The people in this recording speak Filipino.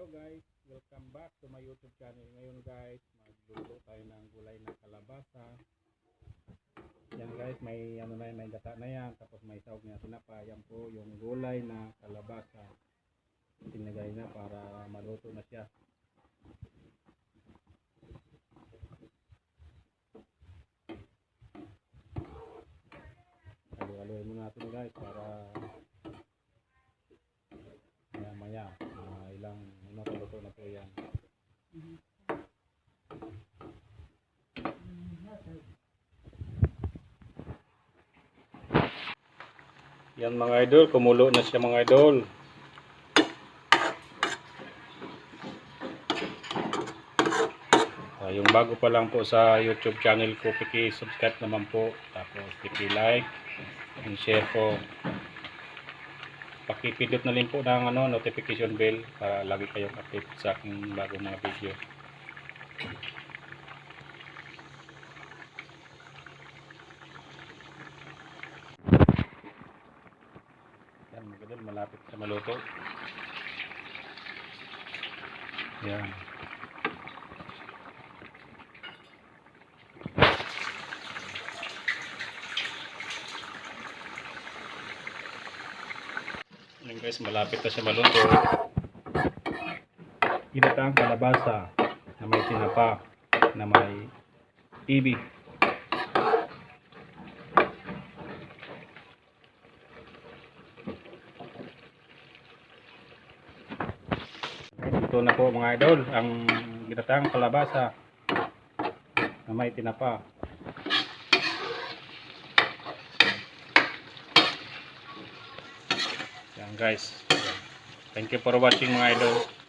Hello guys, welcome back to my YouTube channel. Ngayon guys, magluluto tayo ng gulay na kalabasa. Yan guys, may ano na yan, may gata na yan, tapos may sahog na tinapa. Yan po yung gulay na kalabasa. Tinagay na para maluto na siya. Halu-haluin muna natin guys para po yan. Yan mga idol kumulo na siya mga idol. Ah, yung bago pa lang po sa youtube channel ko piki-subscribe naman po. Tapos piki-like and share po pakipindot na rin po ng ano, notification bell para lagi kayong update sa aking bagong mga video. Yan, magadol, malapit sa maluto. Yan. Yan guys, malapit na siya maluto. Ginataang kalabasa na may tinapa na may ibi. Ito na po mga idol, ang ginataang kalabasa na may tinapa. Guys. Thank you for watching mga idol.